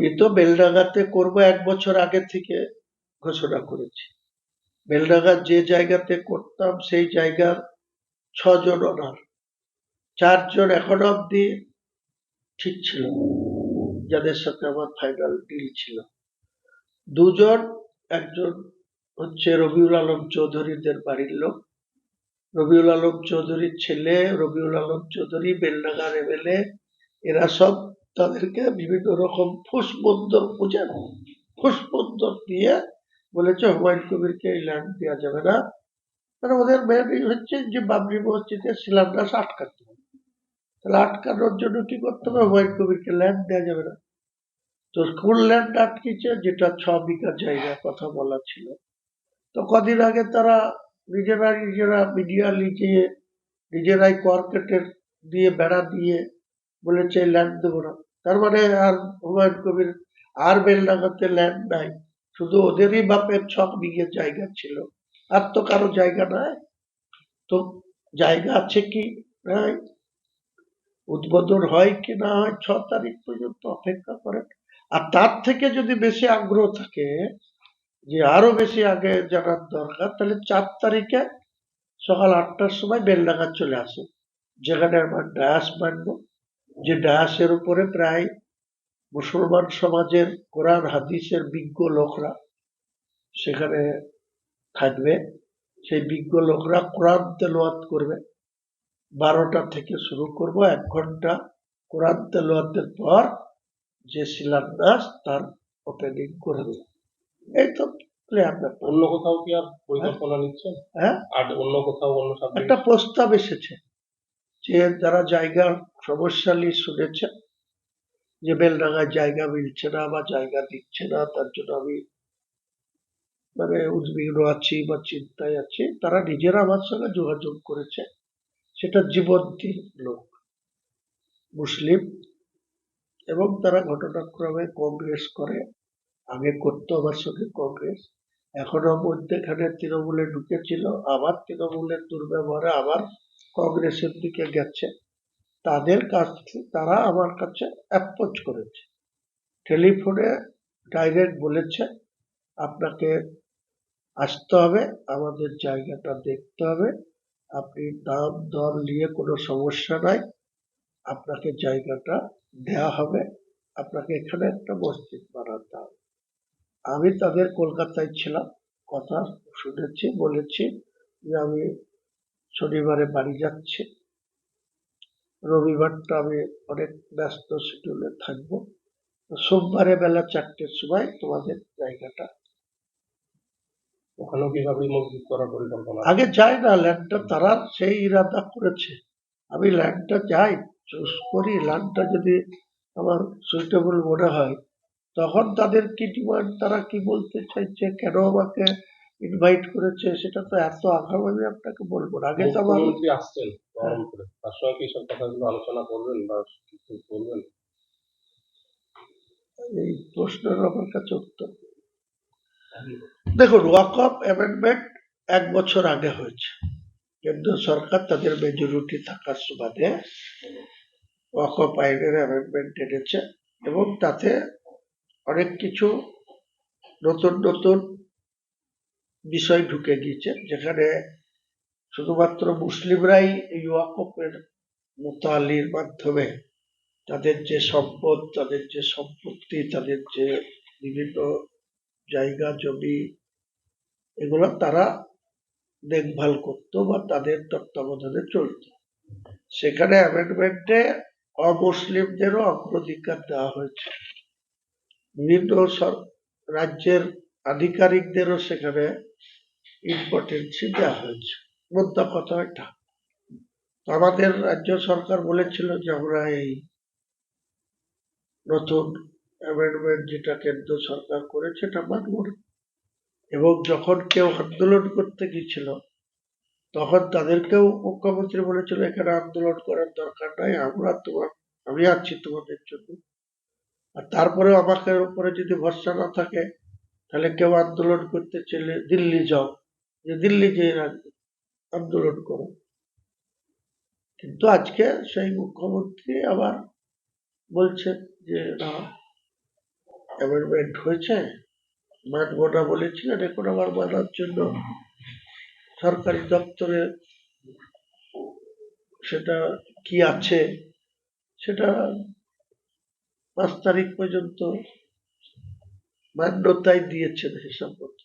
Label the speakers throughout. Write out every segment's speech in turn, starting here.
Speaker 1: আমি তো বেলডাঙ্গাতে করব এক বছর আগে থেকে ঘোষণা করেছি। বেলডাঙ্গা যে জায়গাতে করতাম, সেই জায়গার ছজন ওনার। চারজন এখন অব্দি ঠিক ছিল যাদের সাথে আমার ফাইনাল ডিল ছিল। দুজন, একজন হচ্ছে রবিউল আলম চৌধুরীদের বাড়ির লোক। রবিউল আলম চৌধুরীর ছেলে, রবিউল আলম চৌধুরী বেলডাঙ্গার এমএলএ এরা সব তাদেরকে বিভিন্ন রকম ফুসবন্দর বুঝেন ফুসবন্দর দিয়ে বলেছে, হুমায়ুন কবিরকে এই ল্যান্ড দেওয়া যাবে না। মানে ওদের মেন হচ্ছে যে বাবরি মসজিদের শিলান্যাস আটকাতে হবে। তাহলে আটকানোর জন্য কি করতে হবে? হুমায়ুন কবিরকে ল্যান্ড দেওয়া যাবে না। তো কোন ল্যান্ড আটকেছে? যেটা ছ বিঘা জায়গা কথা বলা ছিল। তো কদিন আগে তারা নিজেরা নিজেরা মিডিয়া লিজিয়ে নিজেরাই কর্কেটের দিয়ে বেড়া দিয়ে বলেছে ল্যান্ড দেবো না। তার মানে আর হুমায়ুন কবির আর বেলডাঙ্গাতে ল্যান্ড নাই। শুধু ওদেরই বাপের ছ বিঘে জায়গা ছিল। আর তো কারও জায়গা নাই। তো জায়গা আছে কি নাই? উদ্বোধন হয় কি না হয় ছ তারিখ পর্যন্ত অপেক্ষা করেন। আর তার থেকে যদি বেশি আগ্রহ থাকে, যে আরও বেশি আগে জানার দরকার, তাহলে চার তারিখে সকাল আটটার সময় বেলডাঙ্গা চলে আসে। যেখানে আমার ডায়াস বানব যে ডায়াসের উপরে প্রায় মুসলমান সমাজের কোরআন হাদিসের বিজ্ঞ লোকরা সেখানে থাকবে। সেই বিজ্ঞ লোকরা কোরআন তেলোয়াত করবে। বারোটা থেকে শুরু করব এক ঘণ্টা কোরআন তেলোয়াতের পর যে শিলান্যাস তার ওপেনিং করে দেব। এই তো
Speaker 2: অন্য কোথাও কি আর পরিকল্পনা নিচ্ছেন?
Speaker 1: হ্যাঁ?
Speaker 2: আর অন্য কোথাও অন্য
Speaker 1: একটা প্রস্তাব এসেছে। যে যারা জায়গার সমস্যালি শুনেছে, যে বেলডাঙ্গায় জায়গা মিলছে না বা জায়গা দিচ্ছে না, তার জন্য আমি মানে উদ্বিগ্ন আছি বা চিন্তায় আছি, তারা নিজেরা আমার সঙ্গে যোগাযোগ করেছে। সেটা জীবন্তী লোক, মুসলিম, এবং তারা ঘটনাক্রমে কংগ্রেস করে। আগে করতো আমার সঙ্গে কংগ্রেস, এখনও মধ্যেখানে তৃণমূলে ঢুকেছিল, আবার তৃণমূলের দুর্ব্যবহারে, আবার কংগ্রেসের দিকে গেছে। তাদের কাছ থেকে তারা আমার কাছে অ্যাপ্রোচ করেছে। টেলিফোনে ডাইরেক্ট বলেছে, আপনাকে আসতে হবে, আমাদের জায়গাটা দেখতে হবে। আপনি দাম দর নিয়ে কোনো সমস্যা নাই। আপনাকে জায়গাটা দেওয়া হবে। আপনাকে এখানে একটা মসজিদ বানাতে হবে। আমি তাদের কলকাতায় ছিলাম। কথা শুনেছি, বলেছি যে আমি শনিবারে বাড়ি যাচ্ছি। রবিবারটা আমি অনেক ব্যস্ত শিডিউলে থাকব। সোমবারে বেলা চারটের সময় তোমাদের জায়গাটা।
Speaker 2: ওখানেও কি ভাবে মসজিদ করার পরিকল্পনা?
Speaker 1: আগে যাই না ল্যান্ডটা তারা সেই ইরাদা করেছে। আমি ল্যান্ডটা যাই চুজ করি। ল্যান্ডটা যদি আমার সুইটেবল মনে হয় তখন তাদের কি ডিমান্ড তারা কি বলতে চাইছে কেন আমাকে ইনভাইট করেছে সেটা তো এত আগাম আমি আপনাকে বলব আগে তো আমার
Speaker 2: মুখ্যমন্ত্রী আসছেন বহরমপুরে তার সঙ্গে কি সব কথাগুলো আলোচনা করবেন বা কিছু বলবেন
Speaker 1: এই প্রশ্নের আমার কাছে উত্তর দেখুন ওয়াক অফ অ্যামেন্ডমেন্ট এক বছর আগে হয়েছে। কেন্দ্র সরকার তাদের মেজরিটি থাকার সুবাদে ওয়াক অফ আইনের অ্যামেন্ডমেন্ট এনেছে এবং তাতে অনেক কিছু নতুন নতুন বিষয় ঢুকে গিয়েছে, যেখানে শুধুমাত্র মুসলিমরাই এই ওয়াকফের মোতালির মাধ্যমে তাদের যে সম্পদ, তাদের যে সম্পত্তি, তাদের যে বিভিন্ন জায়গা, জমি, এগুলো তারা দেখভাল করতো বা তাদের তত্ত্বাবধানে চলতো। সেখানে অ্যামেন্ডমেন্টে অমুসলিমদেরও অগ্রাধিকার দেওয়া হয়েছে। বিভিন্ন রাজ্যের আধিকারিকদেরও সেখানে ইম্পর্টেন্সি দেওয়া হয়েছে। মোদ্দা কথা এটা। আমাদের রাজ্য সরকার বলেছিল যে আমরা এই নতুন অ্যামেন্ডমেন্ট যেটা কেন্দ্র সরকার করেছে এটা মানব এবং যখন কেউ আন্দোলন করতে গিয়েছিল, তখন তাদেরকেও মুখ্যমন্ত্রী বলেছিল, এখানে আন্দোলন করার দরকার নাই, আমরা তোমার, আমি আছি তোমাদের জন্য। আর তারপরেও আমাকে উপরে যদি ভরসা না থাকে তাহলে কেউ আন্দোলন করতে চলে দিল্লি যাও। যে দিল্লি যেয়ে আন্দোলন করো। কিন্তু আজকে সেই মুখ্যমন্ত্রী আবার বলছেন যে, না অ্যামেন্ডমেন্ট হয়েছে। মানব না বলেছিলেন, এখন আবার মানার জন্য সরকারি দপ্তরে সেটা কি আছে? সেটা পাঁচ তারিখ পর্যন্ত মান্যতাই দিয়েছেন হিসাব মতো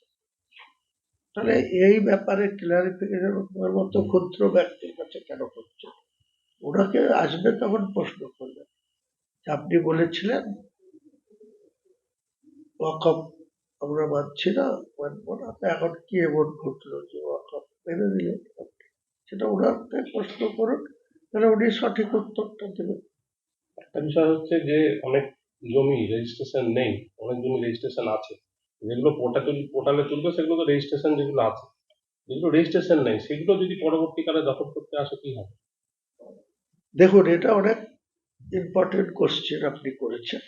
Speaker 1: তাহলে এই ব্যাপারে ক্লারিফিকেশন তোমার মতো ক্ষুদ্র ব্যক্তির কাছে কেন করছে? ওনাকে আসবে তখন প্রশ্ন করবেন আপনি বলেছিলেন, ওয়াকফ আমরা মানছি না, মানবো না, তো এখন কি এমন ঘটলো যে ওয়াকফ মেনে আপনি? সেটা ওনাকে প্রশ্ন করুন, তাহলে উনি সঠিক উত্তরটা দেবেন।
Speaker 2: একটা বিষয় হচ্ছে যে অনেক জমি রেজিস্ট্রেশন নেই, অনেক জমি রেজিস্ট্রেশন আছে। যেগুলো পোর্টালে পোর্টালে তুলবে সেগুলো তো রেজিস্ট্রেশন যেগুলো আছে। যেগুলো রেজিস্ট্রেশন নেই, সেগুলো যদি পরবর্তীকালে দখল করতে আসে, কি হবে?
Speaker 1: দেখুন, এটা অনেক ইম্পর্টেন্ট কোশ্চেন আপনি করেছেন।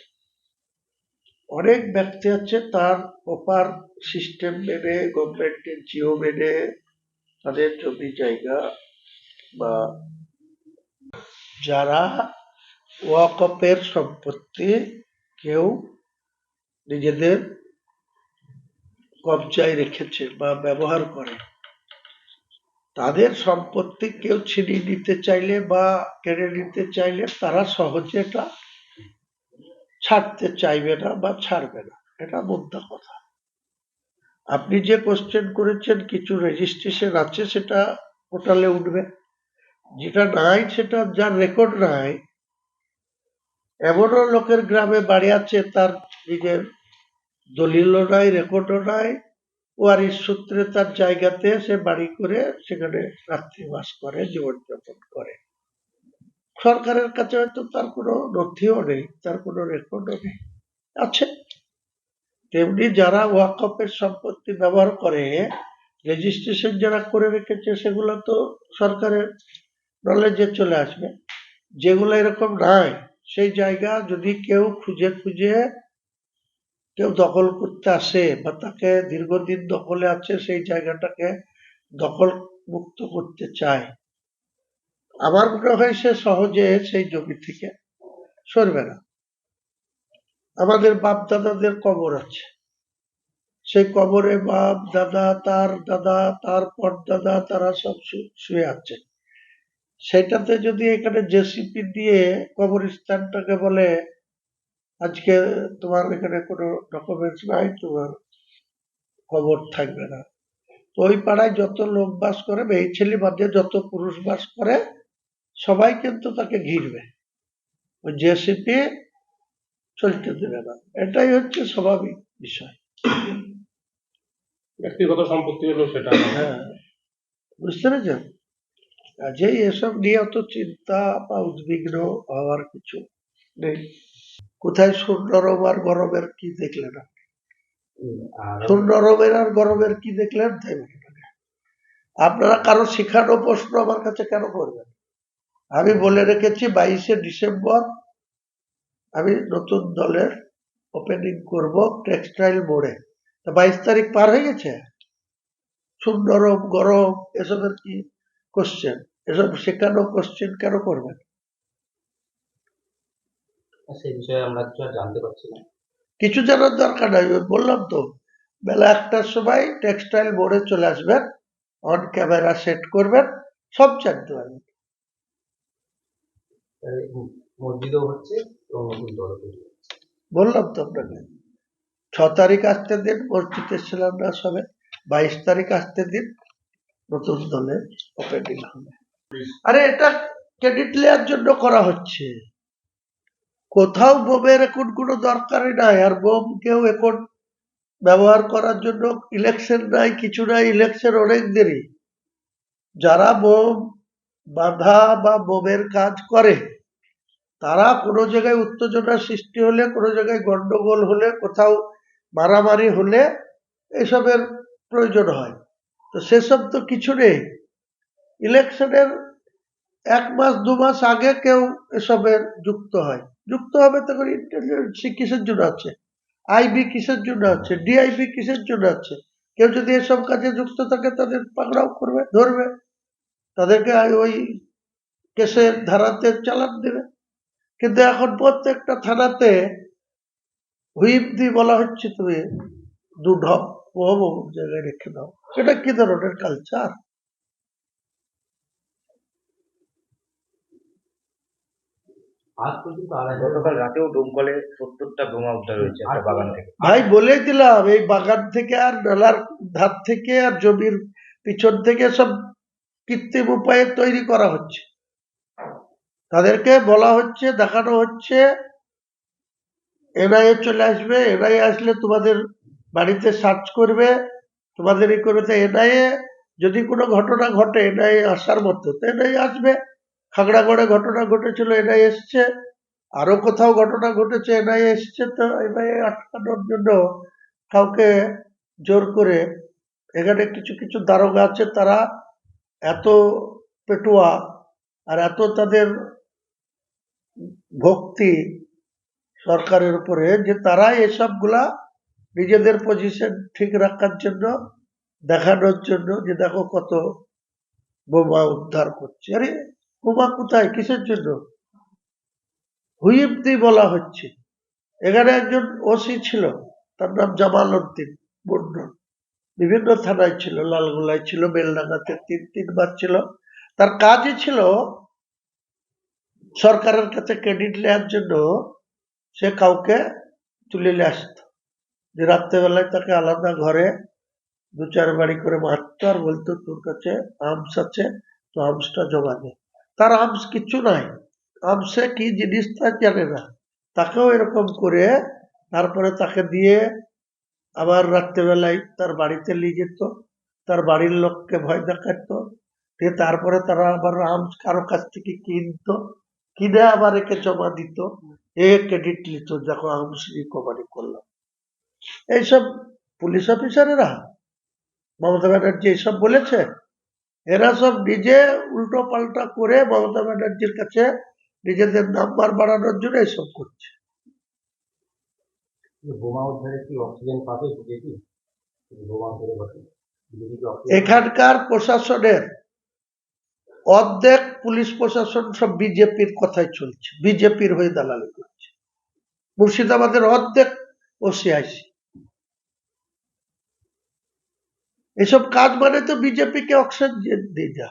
Speaker 1: অনেক ব্যক্তি আছে, তার প্রপার সিস্টেম মেনে গভর্নমেন্টের জিও মেনে, তাদের জমি জায়গা বা যারা ওয়াকপের সম্পত্তি কেউ নিজেদের কবজায় রেখেছে বা ব্যবহার করে। তাদের সম্পত্তি কেউ ছিনিয়ে নিতে চাইলে বা কেড়ে নিতে চাইলে তারা সহজে এটা ছাড়তে চাইবে না বা ছাড়বে না। এটা মুদ্রা কথা। আপনি যে কোশ্চেন করেছেন, কিছু রেজিস্ট্রেশন আছে, সেটা পোর্টালে উঠবে। যেটা নাই, সেটা যার রেকর্ড নাই এমনও লোকের গ্রামে বাড়ি আছে, তার নিজের দলিলও নাই রেকর্ডও নাই। ওয়ারিশ সূত্রে তার জায়গাতে সে বাড়ি করে সেখানে রাত্রিবাস করে, জীবনযাপন করে। সরকারের কাছে হয়তো তার কোনো নথিও নেই, তার কোনো রেকর্ডও নেই। আছে। তেমনি যারা ওয়াকফের সম্পত্তি ব্যবহার করে রেজিস্ট্রেশন যারা করে রেখেছে, সেগুলো তো সরকারের নলেজে চলে আসবে। যেগুলো এরকম নাই সেই জায়গা যদি কেউ খুঁজে খুঁজে কেউ দখল করতে আসে বা তাকে দীর্ঘদিন দখলে আছে, সেই জায়গাটাকে দখল মুক্ত করতে চায়, আমার মনে হয় সে সহজে সেই জমি থেকে সরবে না। আমাদের বাপ দাদাদের কবর আছে। সেই কবরে বাপ দাদা তার দাদা, তার পর দাদা তারা সব শুয়ে আছে। সেটাতে যদি এখানে জেসিপি দিয়ে কবরস্থানটাকে বলে আজকে তোমার এখানে কোনো ডকুমেন্টস নাই তোমার কবর থাকবে না। তো ওই পাড়ায় যত লোক বাস করে এই ছেলে বাদে যত পুরুষ বাস করে সবাই কিন্তু তাকে ঘিরবে। ওই জেসিপি চলতে দেবে না। এটাই হচ্ছে স্বাভাবিক বিষয়।
Speaker 2: ব্যক্তিগত সম্পত্তি হলো সেটা।
Speaker 1: হ্যাঁ বুঝতে পেরেছেন? কাজেই এসব নিয়ে অত চিন্তা বা উদ্বিগ্ন হওয়ার কিছু নেই। কোথায় সুন্দরম আর গরমের কি দেখলেন আপনি?
Speaker 2: আর
Speaker 1: সুন্দরমের আর গরমের কি দেখলেন? তাই আপনারা কারও শেখানো প্রশ্ন আমার কাছে কেন করবেন? আমি বলে রেখেছি বাইশে ডিসেম্বর। আমি নতুন দলের ওপেনিং করব টেক্সটাইল মোড়ে তা বাইশ তারিখ পার হয়ে গেছে? সুন্দরম গরম এসবের কি কোশ্চেন এসব শেখানো কোশ্চেন কেন করবেন
Speaker 3: সেই বিষয়ে আমরা কিছু জানতে পারছি না।
Speaker 1: কিছু জানার দরকার নাই। বললাম তো বেলা একটার সময় টেক্সটাইল বোর্ডে চলে আসবেন অন ক্যামেরা সেট করবেন সব জানতে পারবেন।
Speaker 3: মসজিদও হচ্ছে।
Speaker 1: বললাম তো আপনাকে ছ তারিখ আসতে দিন মসজিদে ছিলাম না সবে বাইশ তারিখ আসতে দিন নতুন দলের ওপেনিং হবে। আরে এটা ক্রেডিট নেওয়ার জন্য করা হচ্ছে। কোথাও বোমের এখন কোনো দরকারই নাই, আর বোম কেউ এখন ব্যবহার করার জন্য ইলেকশন নাই, কিছু নাই ইলেকশন অনেক দেরি। যারা বোম বাধা বা বোমের কাজ করে, তারা কোনো জায়গায় উত্তেজনা সৃষ্টি হলে, কোনো জায়গায় গন্ডগোল হলে, কোথাও মারামারি হলে এসবের প্রয়োজন হয়। তো সেসব তো কিছু নেই। ইলেকশনের এক মাস, দু মাস আগে কেউ এসবের যুক্ত হয়। যুক্ত হবে তখন ইন্টেলিজেন্সি কিসের জন্য আছে? আইবি কিসের জন্য আছে? ডিআইবি কিসের জন্য আছে? কেউ যদি এসব কাজে যুক্ত থাকে, তাদের পাকড়াও করবে, ধরবে। তাদেরকে ওই কেসের ধারাতে চালান দেবে। কিন্তু এখন প্রত্যেকটা থানাতে হুইপ দিয়ে বলা হচ্ছে, তুমি দু ঢপ জায়গায় রেখে দাও। এটা কি ধরনের কালচার
Speaker 3: আজ পর্যন্ত
Speaker 4: গতকাল রাতেও দমকলে সত্তরটা বোমা উদ্ধার হয়েছে একটা বাগান থেকে।
Speaker 1: ভাই বলে দিলাম এই বাগান থেকে আর নালার ধার থেকে আর জমির পিছন থেকে সব কৃত্রিম উপায়ে তৈরি করা হচ্ছে। তাদেরকে বলা হচ্ছে দেখানো হচ্ছে এনআইএ চলে আসবে এনআইএ আসলে তোমাদের বাড়িতে সার্চ করবে তোমাদের ই করবে। তো এনআইএ যদি কোনো ঘটনা ঘটে এনআইএ আসার মতো তো এনআইএ আসবে। খাগড়াগড়ে ঘটনা ঘটেছিল, এনআইএ এসছে। আরও কোথাও ঘটনা ঘটেছে, এনআইএ এসছে তো এনআইএ আটকানোর জন্য কাউকে জোর করে। এখানে কিছু কিছু দারোগা আছে, তারা এত পেটুয়া আর এত তাদের ভক্তি সরকারের উপরে যে তারা এসবগুলা নিজেদের পজিশন ঠিক রাখার জন্য, দেখানোর জন্য যে দেখো কত বোমা উদ্ধার করছে। আরে বোমা কোথায়? কিসের জন্য? হুইপ দিয়ে বলা হচ্ছে। এখানে একজন ওসি ছিল, তার নাম জামাল উদ্দিন মন্ডল বিভিন্ন থানায় ছিল, লালগোলায় ছিল বেলডাঙ্গাতে তিন, তিনবার ছিল। তার কাজই ছিল সরকারের কাছে ক্রেডিট নেওয়ার জন্য সে কাউকে তুলে নিয়ে আসতো। যে রাত্রেবেলায় তাকে আলাদা ঘরে দু চার বাড়ি করে মারতো আর বলতো, তোর কাছে আর্মস আছে, তো আর্মসটা জমা দে। তার আর্মস কিছু নাই। আর্মসে কি জিনিস তা জানে না। তাকেও এরকম করে, তারপরে তাকে দিয়ে আবার রাত্রেবেলায় তার বাড়িতে নিয়ে যেত। তার বাড়ির লোককে ভয় দেখাতো দিয়ে তারপরে তারা আবার আর্মস কারও কাছ থেকে কিনতো। কিনে আবার একে জমা দিত। এ ক্রেডিট নিত যখন আমস রিকভারি করলাম এইসব পুলিশ অফিসারেরা, মমতা ব্যানার্জি এইসব বলেছে? এরা সব নিজে উল্টো পাল্টা করে মমতা ব্যানার্জির কাছে নিজেদের নাম্বার বাড়ানোর জন্য এইসব করছে।
Speaker 3: বোমা উদ্ধারে কি অক্সিজেন পাবে বিজেপি? বোমা ধরে বসে বিজেপি কি অক্সিজেন
Speaker 1: এখানকার প্রশাসনের অর্ধেক পুলিশ প্রশাসন সব বিজেপির কথাই চলছে বিজেপির হয়ে দালালি করছে। মুর্শিদাবাদের অর্ধেক ওসিআইসি। এসব কাজ মানে তো বিজেপিকে অক্সিজেন দিয়ে যা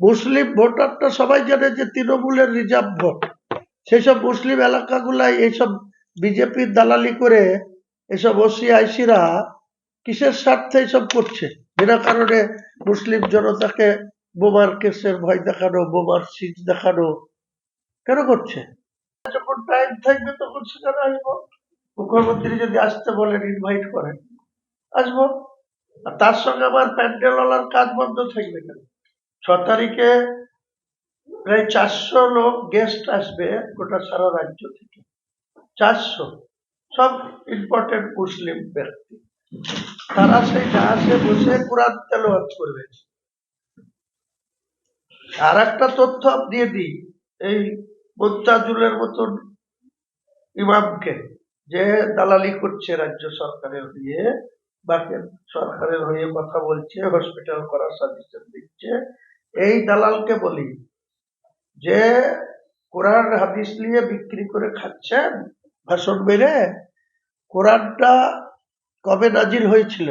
Speaker 1: মুসলিম ভোটারটা সবাই জানে যে তৃণমূলের রিজার্ভ ভোট। সেসব মুসলিম এলাকাগুলাই এইসব বিজেপির দালালি করে এসব ওসি আইসিরা কিসের স্বার্থে এসব করছে? বিনা কারণে মুসলিম জনতাকে বোমার কেসের ভয় দেখানো, বোমার সিজ দেখানো কেন করছে? যখন টাইম থাকবে তখন সেখানে আসব। মুখ্যমন্ত্রী যদি আসতে বলেন ইনভাইট করেন, আসব। আর তার সঙ্গে আমার প্যান্ডেলওয়ালার কাজ বন্ধ থাকবে কেন? ছ তারিখে প্রায় চারশো লোক গেস্ট আসবে গোটা সারা রাজ্য থেকে। চারশো। সব ইম্পর্টেন্ট মুসলিম ব্যক্তি। তারা সেই জাহাজে বসে কোরআন তেলাওয়াত করবে। আর একটা তথ্য দিয়ে দিই, এই মোত্তাজুলের মতন ইমামকে যে দালালি করছে রাজ্য সরকারের হয়ে বা কেন্দ্র সরকারের হয়ে কথা বলছে হসপিটাল করার সাজেশন দিচ্ছে। এই দালালকে বলি, যে কোরআন হাদিস নিয়ে বিক্রি করে খাচ্ছেন, ভাষণ মেরে, কোরআনটা কবে নাজিল হয়েছিল?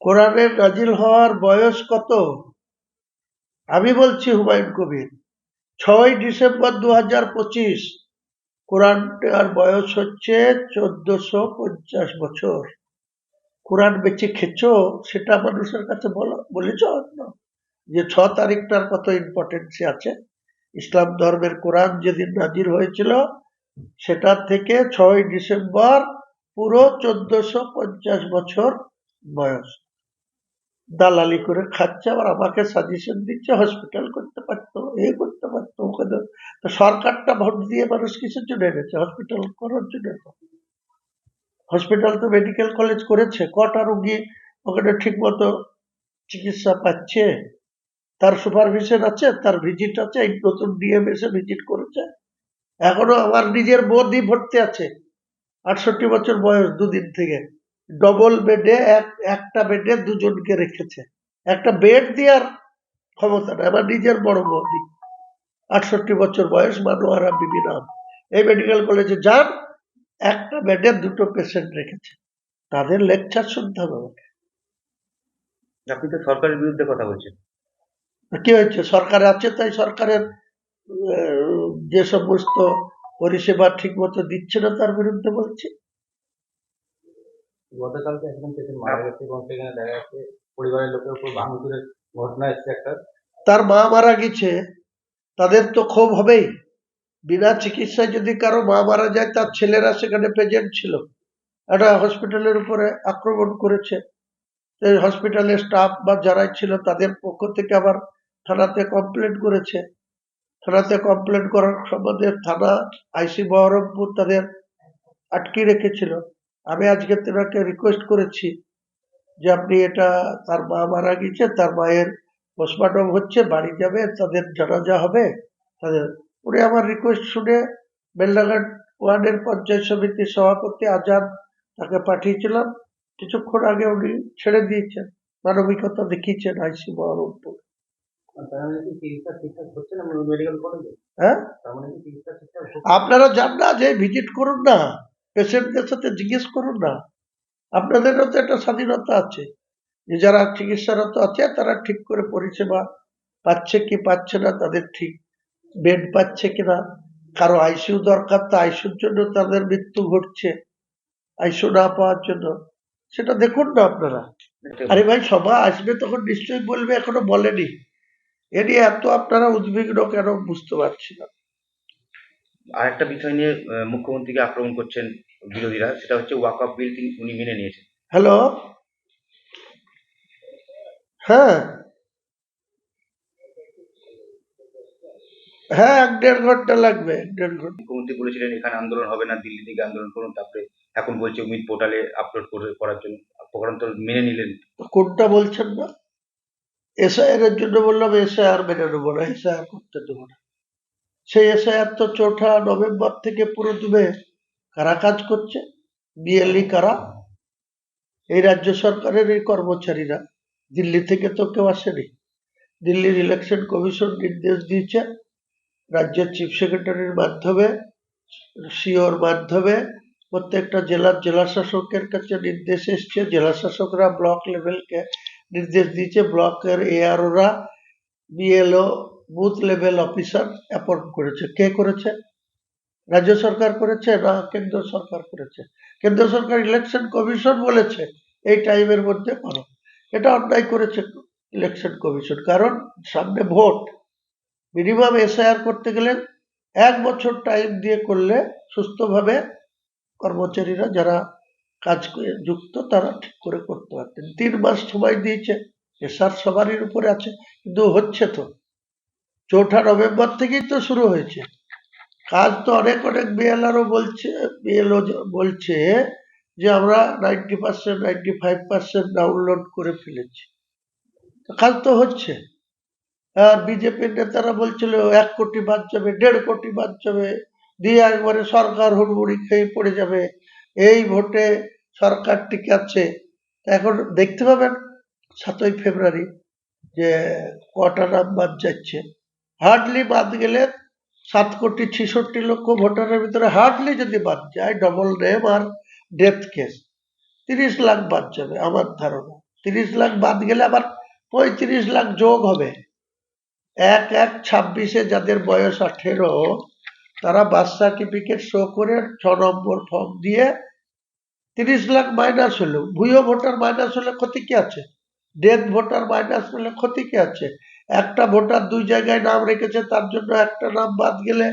Speaker 1: কোরআনের নাজিল হওয়ার বয়স কত? আমি বলছি হুমায়ুন কবির ছয় ডিসেম্বর দু হাজার পঁচিশ। কোরআনটার বয়স হচ্ছে চোদ্দশো পঞ্চাশ বছর। কোরআন বেঁচে খেছো সেটা মানুষের কাছে বলো, বলেছ? যে ছ তারিখটার কত ইম্পর্টেন্স আছে? ইসলাম ধর্মের কোরআন যেদিন নাজির হয়েছিল, সেটা থেকে ছয় ডিসেম্বর পুরো চোদ্দশো পঞ্চাশ বছর বয়স। দালালি করে খাচ্ছে, আবার আমাকে সাজেশন দিচ্ছে হসপিটাল করতে পারতো, এ করতে তো তো সরকারটা ভোট দিয়ে মানুষ কিসের জন্য এনেছে? হসপিটাল করার জন্য হসপিটাল তো মেডিকেল কলেজ করেছে। কটা রুগী ওখানে ঠিক মতো চিকিৎসা পাচ্ছে? তার সুপারভিশন আছে, তার ভিজিট আছে, এই নতুন ডিএম এসে ভিজিট করেছে। এখনও আমার নিজের বৌদি ভর্তি আছে। আটষট্টি বছর বয়স দুদিন থেকে। ডবল বেডে এক, একটা বেডে দুজনকে রেখেছে। একটা বেড দেওয়ার ক্ষমতা নেই। আমার নিজের বড় বৌদি। আটষট্টি বছর বয়স মানুয়ারা বিবি নাম। এই মেডিকেল কলেজে যান একটা বেডে দুটো পেশেন্ট রেখেছে। তাদের লেকচার শুনতে হবে আমাকে।
Speaker 4: আপনি তো সরকারের বিরুদ্ধে কথা বলছেন।
Speaker 1: কি হয়েছে? সরকার আছে তাই সরকারের যে সমস্ত পরিষেবা ঠিক মতো দিচ্ছে না তার বিরুদ্ধে বলছি।
Speaker 3: গতকালকে একজন পেশেন্ট মারা গেছে এবং সেখানে দেখা যাচ্ছে পরিবারের লোকের উপর ভাঙচুরের ঘটনা এসছে একটা।
Speaker 1: তার মা মারা গেছে। তাদের তো ক্ষোভ হবেই। বিনা চিকিৎসায় যদি কারও মা মারা যায়, তার ছেলেরা সেখানে প্রেজেন্ট ছিল। একটা হসপিটালের উপরে আক্রমণ করেছে। হসপিটালের স্টাফ বা যারাই ছিল, তাদের পক্ষ থেকে আবার থানাতে কমপ্লেন করেছে। থানাতে কমপ্লেন করার সম্বন্ধে থানা আইসি বহরমপুর তাদের আটকে রেখেছিল। আমি আজকে তেনাকে রিকোয়েস্ট করেছি যে আপনি এটা, তার মা মারা গেছে, তার মায়ের পোস্টমর্টম হচ্ছে বাড়ি যাবে তাদের জানাজা হবে তাদের উনি আমার রিকোয়েস্ট শুনে বেলডাঘাট ওয়ার্ডের পঞ্চায়েত সমিতির সভাপতি আজাদ তাকে পাঠিয়েছিলাম। কিছুক্ষণ আগে উনি ছেড়ে দিয়েছেন মানবিকতা দেখিয়েছেন আইসি বহরমপুর
Speaker 3: মানে ঠিকঠাক হচ্ছে না মেডিকেল কলেজে
Speaker 1: হ্যাঁ?
Speaker 3: মানে
Speaker 1: আপনারা যান না যে ভিজিট করুন না পেশেন্টদের সাথে জিজ্ঞেস করুন না। আপনাদেরও তো একটা স্বাধীনতা আছে। যারা চিকিৎসারত আছে তারা ঠিক করে পরিষেবা পাচ্ছে কি পাচ্ছে না তাদের ঠিক বেড পাচ্ছে কিনা কারও আইসিইউ দরকার তো আইসিউর জন্য তাদের মৃত্যু ঘটছে আইসিউ না পাওয়ার জন্য। সেটা দেখুন না আপনারা। আরে ভাই সভা আসবে তখন নিশ্চয়ই বলবে এখনও বলেনি। এ নিয়ে এত আপনারা উদ্বিগ্ন কেন বুঝতে পারছি না।
Speaker 4: আর একটা বিষয় নিয়ে মুখ্যমন্ত্রীকে আক্রমণ করছেন বিরোধীরা সেটা হচ্ছে ওয়াকআপ বিল তিনি উনি মেনে নিয়েছেন।
Speaker 1: হ্যালো? হ্যাঁ। হ্যাঁ এক দেড় ঘণ্টা লাগবে এক দেড় ঘণ্টা।
Speaker 4: মুখ্যমন্ত্রী বলেছিলেন এখানে আন্দোলন হবে না দিল্লি থেকে আন্দোলন করুন তারপরে এখন বলছে উমিদ পোর্টালে আপলোড করে করার জন্য। প্রকরণ তো মেনে নিলেন।
Speaker 1: কোনটা বলছেন না এসআইআর এর জন্য বললাম এসআইআর মেনে নেব না এসআইআর করতে দেবো না। সেই এসআইআর তো চৌঠা নভেম্বর থেকে পুরো দুবে কারা কাজ করছে? বিএলই কারা? এই রাজ্য সরকারের এই কর্মচারীরা। দিল্লি থেকে তো কেউ আসেনি। দিল্লির ইলেকশন কমিশন নির্দেশ দিয়েছে। রাজ্যের চিফ সেক্রেটারির মাধ্যমে সিওর মাধ্যমে প্রত্যেকটা জেলার জেলা শাসকের কাছে নির্দেশ এসছে। জেলা শাসকরা ব্লক লেভেলকে নির্দেশ দিয়েছে। ব্লকের এআরওরা BLO booth level officer appoint করেছে। কে করেছে? রাজ্য সরকার করেছে না কেন্দ্র সরকার করেছে? কেন্দ্র সরকার ইলেকশন কমিশন বলেছে। এই টাইমের মধ্যে করো। এটা অন্যায় করেছে ইলেকশন কমিশন কারণ সামনে ভোট। মিনিমাম এসআইআর করতে গেলে এক বছর টাইম দিয়ে করলে সুস্থভাবে কর্মচারীরা যারা কাজ করে, যুক্ত, তারা ঠিক করে করতে পারতেন। তিন মাস সময় দিয়েছে এসআর সবারই উপরে আছে, কিন্তু হচ্ছে তো। চৌঠা নভেম্বর থেকেই তো শুরু হয়েছে। কাজ তো অনেক অনেক বিএলআরও বলছে বিএলও বলছে যে আমরা ninety percent ninety five percent download করে ফেলেছি। কাজ তো হচ্ছে। আর বিজেপির নেতারা বলছিল, এক কোটি বাদ যাবে, দেড় কোটি বাদ যাবে, দিয়ে একবারে সরকার হুড়মুড়ি খেয়ে পড়ে যাবে। এই ভোটে সরকার টিকে আছে এখন দেখতে পাবেন, সাতই ফেব্রুয়ারি যে কটা নাম বাদ যাচ্ছে। হার্ডলি বাদ গেলে সাত কোটি ছেষট্টি লক্ষ ভোটারের ভিতরে হার্ডলি যদি বাদ যায় ডবল নেম আর ডেথ কেস। তিরিশ লাখ বাদ যাবে, আমার ধারণা। তিরিশ লাখ বাদ গেলে আবার পঁয়ত্রিশ লাখ যোগ হবে। এক এক ছাব্বিশে যাদের বয়স আঠেরো, তারা বার্থ সার্টিফিকেট শো করে ছ নম্বর ফর্ম দিয়ে তিরিশ লাখ মাইনাস হলো। ভুয়ো ভোটার মাইনাস হলে ক্ষতি কি আছে? ডেথ ভোটার মাইনাস হলে ক্ষতি কি আছে? একটা ভোটার দুই জায়গায় নাম রেখেছে, তার জন্য একটা নাম বাদ গেলে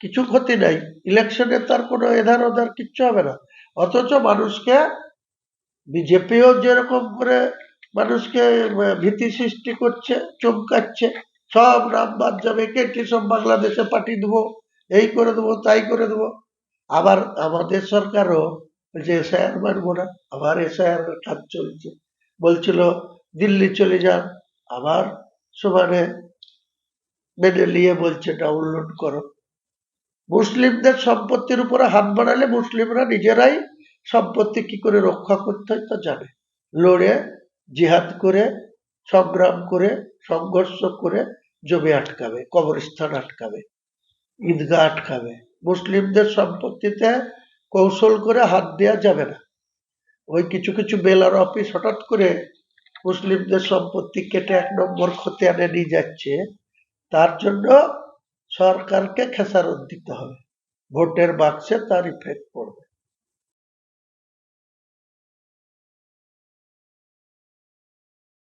Speaker 1: কিছু ক্ষতি নাই। ইলেকশনে তার কোনো এধার ওধার কিচ্ছু হবে না। অথচ মানুষকে বিজেপিও যেরকম করে মানুষকে ভীতি সৃষ্টি করছে, চমকাচ্ছে, সব নাম বাদ যাবে, কেটে সব বাংলাদেশে পাঠিয়ে দেবো, এই করে দেবো, তাই করে দেবো। আবার আমাদের সরকারও বলছে, এসআইআর মানবো না। আবার এসআইআর কাজ চলছে। বলছিল, দিল্লি চলে যান। আবার সমানে মেনে নিয়ে বলছে ডাউনলোড করো। মুসলিমদের সম্পত্তির উপরে হাত বাড়ালে মুসলিমরা নিজেরাই সম্পত্তি কি করে রক্ষা করতে হয় তা জানে। লড়ে, জিহাদ করে, সংগ্রাম করে, সংঘর্ষ করে জমি আটকাবে, কবরস্থান আটকাবে, ঈদগাহ আটকাবে। মুসলিমদের সম্পত্তিতে কৌশল করে হাত দেওয়া যাবে না। ওই কিছু কিছু বেলার অফিস হঠাৎ করে মুসলিমদের সম্পত্তি কেটে এক নম্বর খতিয়ানে নিয়ে যাচ্ছে। তার জন্য সরকারকে খেসারত দিতে হবে। ভোটের বাক্সে তার ইফেক্ট পড়বে।